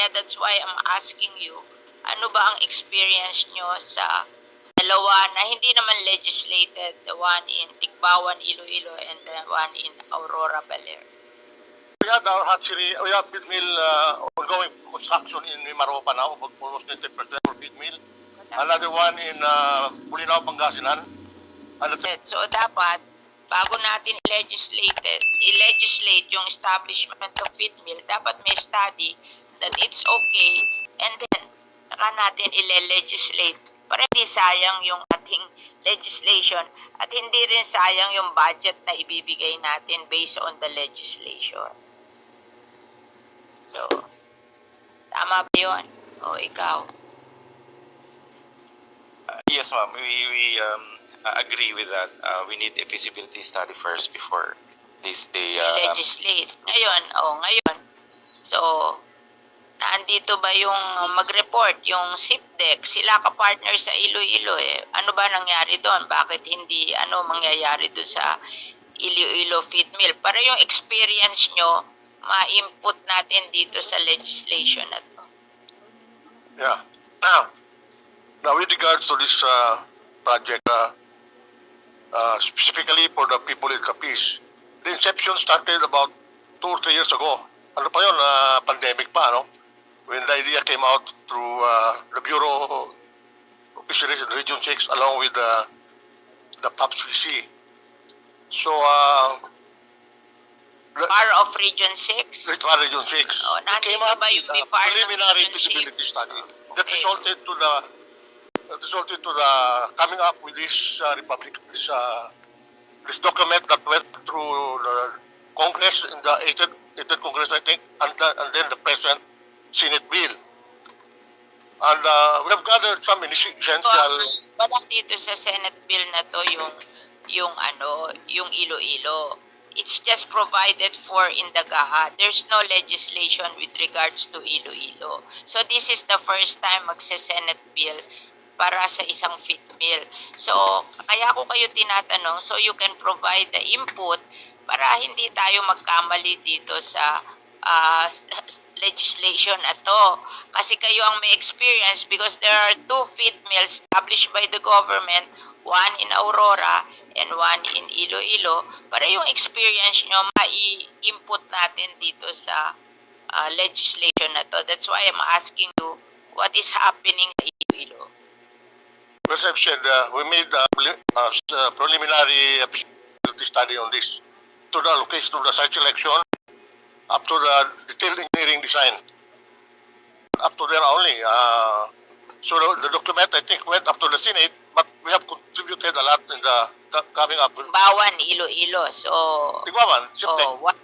Kaya that's why I'm asking you, ano ba ang experience nyo sa dalawa na hindi naman legislated, the one in Tigbawan, Iloilo, and the one in Aurora, Baler? We had our hatchery, we have feed mill uh, ongoing construction in Mimaropa now, about almost 90% for feed mill. Another one in uh, Bulinaw, Pangasinan. And the So dapat, bago natin i-legislate, i-legislate yung establishment of feed mill, dapat may study that it's okay and then saka natin i-legislate para hindi sayang yung ating legislation at hindi rin sayang yung budget na ibibigay natin based on the legislation. So, tama ba yun? O ikaw? Uh, Yes, ma'am. We, we um, agree with that. Uh, we need a feasibility study first before this they uh, um, legislate. Ngayon, oh, ngayon. So, naandito ba yung mag-report, yung SIPDEC, sila ka-partner sa Iloilo eh. Ano ba nangyari doon? Bakit hindi ano mangyayari doon sa Iloilo feed mill? Para yung experience nyo, ma-input natin dito sa legislation na to. Yeah. Now, now with regards to this uh, project, uh, uh, specifically for the people in Capiz, the inception started about two or three years ago. Ano pa yun? Uh, pandemic pa, the idea came out through uh, the Bureau of Fisheries in Region 6 along with the, the PAPSVC. So, uh, the, Par of Region 6? Great War Region 6. Oh, It nandito came ba up yung BIFAR ng preliminary Region feasibility 6? study that Okay. resulted to the that resulted to the coming up with this uh, republic this uh, this document that went through the Congress in the 18th, 18th Congress I think and, the, and then the present Senate bill. And uh, we have gathered some essential wala dito sa Senate bill na to yung yung ano, yung Iloilo. It's just provided for in the GAHA. There's no legislation with regards to Iloilo. So this is the first time magse-Senate bill para sa isang fit bill. So, kaya ko kayo tinatanong so you can provide the input para hindi tayo magkamali dito sa ah, legislation na to. Kasi kayo ang may experience because there are two feed mills established by the government, one in Aurora and one in Iloilo, para yung experience nyo mai-input natin dito sa ah, legislation na to. That's why I'm asking you what is happening sa Iloilo. perception. Uh, we made a uh, uh, preliminary uh, study on this to the location of the site selection up to the detailed engineering design. Up to there only. Uh, so the, the document, I think, went up to the Senate, but we have contributed a lot in the co- coming up with Bawan, Iloilo. So, Tigwaman, oh, what?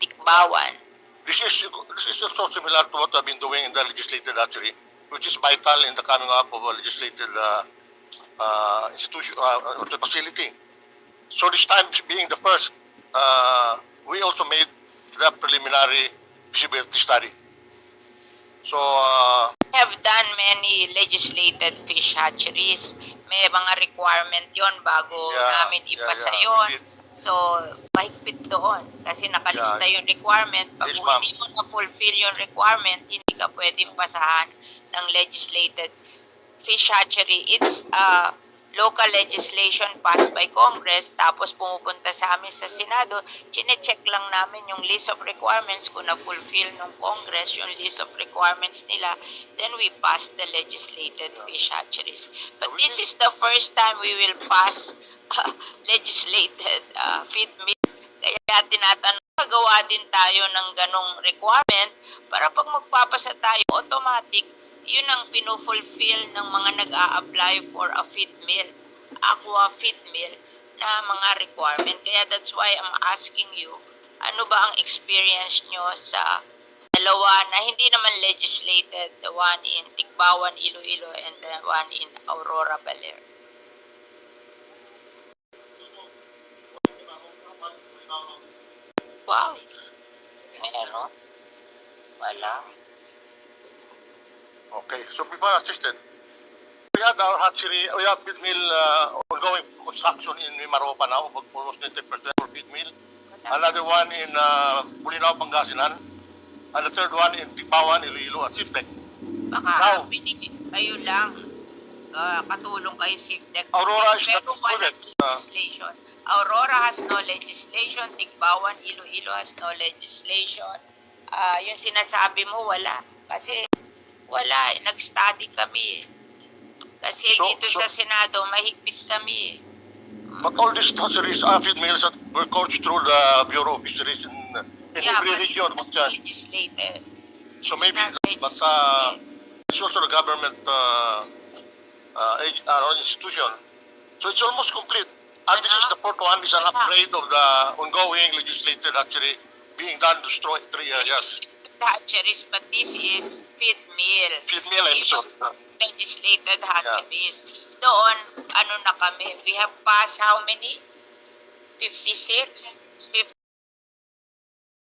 Tikbawan. This is this is also similar to what I've been doing in the legislated actually, which is vital in the coming up of a legislated uh, uh, institution uh, uh, facility. So this time being the first, uh, we also made the preliminary feasibility study. So uh, have done many legislated fish hatcheries. May mga requirement yon bago Yeah, namin yeah, ipasa yeah, yon. we did. So, mahigpit doon. Kasi nakalista Yeah. yung requirement. Pag Yes, hindi mo na-fulfill yung requirement, hindi ka pwedeng pasahan ng legislated fish hatchery. It's uh, local legislation passed by Congress, tapos pumupunta sa amin sa Senado, chinecheck lang namin yung list of requirements kung na-fulfill ng Congress yung list of requirements nila, then we pass the legislated fish hatcheries. But this is the first time we will pass uh, legislated uh, feed mill. Kaya tinatanong, magawa din tayo ng ganong requirement para pag magpapasa tayo, automatic, yun ang pinufulfill ng mga nag-a-apply for a feed mill, aqua feed mill na mga requirement. Kaya that's why I'm asking you, ano ba ang experience nyo sa dalawa na hindi naman legislated, the one in Tigbawan, Iloilo, and the one in Aurora, Baler? Wow. Meron? Wala. Okay, so before assisted, we had our hatchery, we have feed mill uh, ongoing construction in Mimaropa now, about almost 90% for feed mill. Another one in uh, Bulinaw, Pangasinan. and the third one in Tipawan, Iloilo, at Siptec. Baka Now- binili kayo lang ah, katulong kayo SIFTEC. Aurora is Pero not walang included. Ah. legislation. Aurora has no legislation. Tigbawan, Iloilo has no legislation. Ah, yung sinasabi mo, wala. Kasi wala. eh. Nag-study kami eh. Kasi So- dito so- sa Senado, mahigpit kami eh. But all these hatcheries, aphid males that were coached through the Bureau of Fisheries in, in Yeah, every but region. it's not done. legislated. So maybe, not but uh, it's also the government uh, uh, ag- uh, institution. So it's almost complete. And this is the fourth one, is an upgrade of the ongoing legislated hatchery being done to destroy three areas. Hatcheries, but this is feed mill. Feed mill, I'm sorry. legislated hatcheries. Doon, ano na kami, we have passed how many? 56?